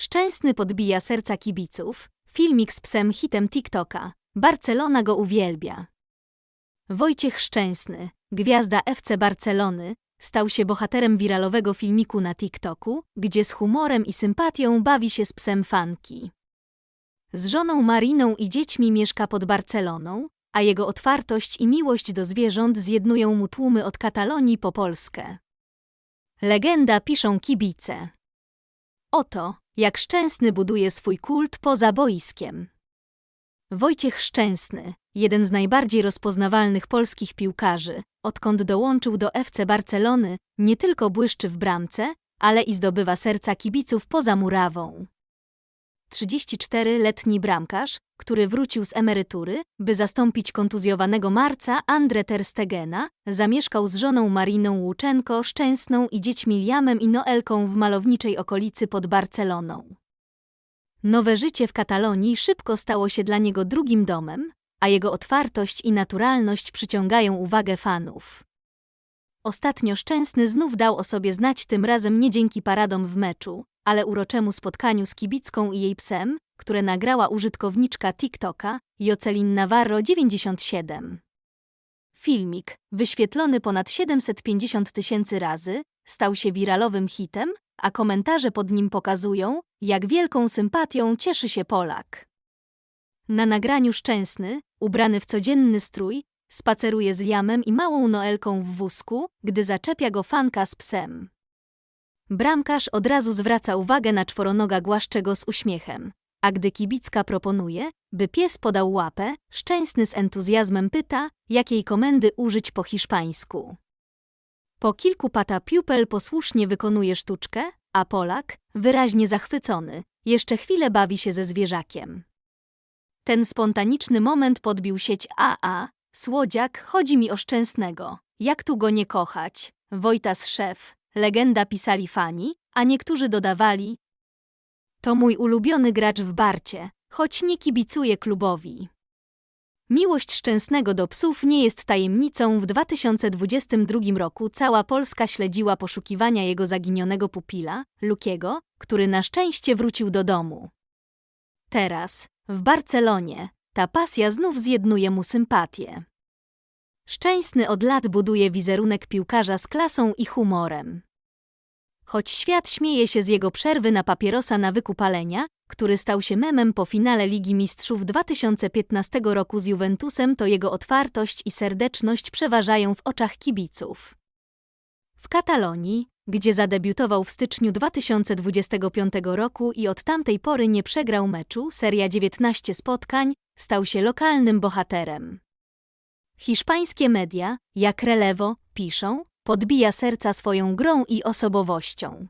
Szczęsny podbija serca kibiców. Filmik z psem hitem TikToka. Barcelona go uwielbia. Wojciech Szczęsny, gwiazda FC Barcelony, stał się bohaterem wiralowego filmiku na TikToku, gdzie z humorem i sympatią bawi się z psem fanki. Z żoną Mariną i dziećmi mieszka pod Barceloną, a jego otwartość i miłość do zwierząt zjednują mu tłumy od Katalonii po Polskę. Legenda piszą kibice. Oto, jak Szczęsny buduje swój kult poza boiskiem. Wojciech Szczęsny, jeden z najbardziej rozpoznawalnych polskich piłkarzy, odkąd dołączył do FC Barcelony, nie tylko błyszczy w bramce, ale i zdobywa serca kibiców poza murawą. 34-letni bramkarz, który wrócił z emerytury, by zastąpić kontuzjowanego marca Andre Ter Stegena, zamieszkał z żoną Mariną Łuczenko, Szczęsną i dziećmi Liamem i Noelką w malowniczej okolicy pod Barceloną. Nowe życie w Katalonii szybko stało się dla niego drugim domem, a jego otwartość i naturalność przyciągają uwagę fanów. Ostatnio Szczęsny znów dał o sobie znać tym razem nie dzięki paradom w meczu, ale uroczemu spotkaniu z kibicką i jej psem, które nagrała użytkowniczka TikToka Jocelyn Navarro 97. Filmik, wyświetlony ponad 750 tysięcy razy, stał się wiralowym hitem, a komentarze pod nim pokazują, jak wielką sympatią cieszy się Polak. Na nagraniu Szczęsny, ubrany w codzienny strój, spaceruje z Liamem i małą Noelką w wózku, gdy zaczepia go fanka z psem. Bramkarz od razu zwraca uwagę na czworonoga głaszczego z uśmiechem, a gdy kibicka proponuje, by pies podał łapę, Szczęsny z entuzjazmem pyta, jakiej komendy użyć po hiszpańsku. Po kilku pata piupel posłusznie wykonuje sztuczkę, a Polak, wyraźnie zachwycony, jeszcze chwilę bawi się ze zwierzakiem. Ten spontaniczny moment podbił sieć AA. Słodziak, chodzi mi o szczęsnego. Jak tu go nie kochać? Wojtas szef, legenda pisali fani, a niektórzy dodawali To mój ulubiony gracz w Barcie, choć nie kibicuje klubowi. Miłość Szczęsnego do psów nie jest tajemnicą. W 2022 roku cała Polska śledziła poszukiwania jego zaginionego pupila, Lukiego, który na szczęście wrócił do domu. Teraz, w Barcelonie, ta pasja znów zjednuje mu sympatię. Szczęsny od lat buduje wizerunek piłkarza z klasą i humorem. Choć świat śmieje się z jego przerwy na papierosa nawyku palenia, który stał się memem po finale Ligi Mistrzów 2015 roku z Juventusem, to jego otwartość i serdeczność przeważają w oczach kibiców. W Katalonii, gdzie zadebiutował w styczniu 2025 roku i od tamtej pory nie przegrał meczu, seria 19 spotkań, stał się lokalnym bohaterem. Hiszpańskie media, jak Relevo, piszą, podbija serca swoją grą i osobowością.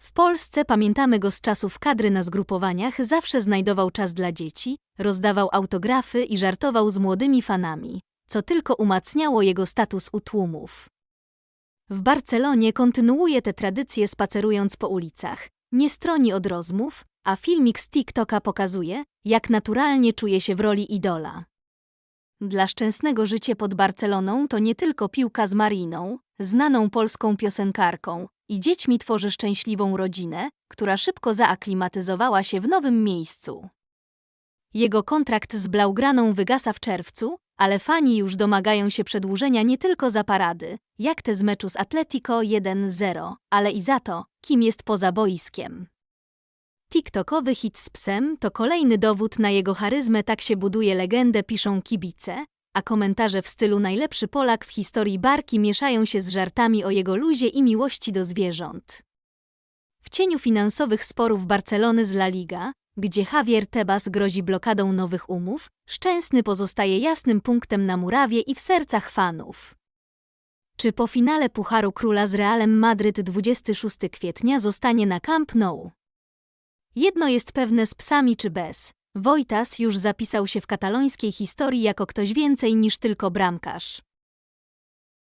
W Polsce pamiętamy go z czasów kadry na zgrupowaniach, zawsze znajdował czas dla dzieci, rozdawał autografy i żartował z młodymi fanami, co tylko umacniało jego status u tłumów. W Barcelonie kontynuuje te tradycje spacerując po ulicach, nie stroni od rozmów, a filmik z TikToka pokazuje, jak naturalnie czuje się w roli idola. Dla szczęsnego życie pod Barceloną to nie tylko piłka z Mariną, znaną polską piosenkarką, i dziećmi tworzy szczęśliwą rodzinę, która szybko zaaklimatyzowała się w nowym miejscu. Jego kontrakt z Blaugraną wygasa w czerwcu, ale fani już domagają się przedłużenia nie tylko za parady, jak te z meczu z Atletico 1-0, ale i za to, kim jest poza boiskiem. TikTokowy hit z psem to kolejny dowód na jego charyzmę, tak się buduje legendę, piszą kibice, a komentarze w stylu najlepszy Polak w historii barki mieszają się z żartami o jego luzie i miłości do zwierząt. W cieniu finansowych sporów Barcelony z La Liga, gdzie Javier Tebas grozi blokadą nowych umów, Szczęsny pozostaje jasnym punktem na murawie i w sercach fanów. Czy po finale Pucharu Króla z Realem Madryt 26 kwietnia zostanie na Camp Nou? Jedno jest pewne z psami czy bez. Wojtas już zapisał się w katalońskiej historii jako ktoś więcej niż tylko bramkarz.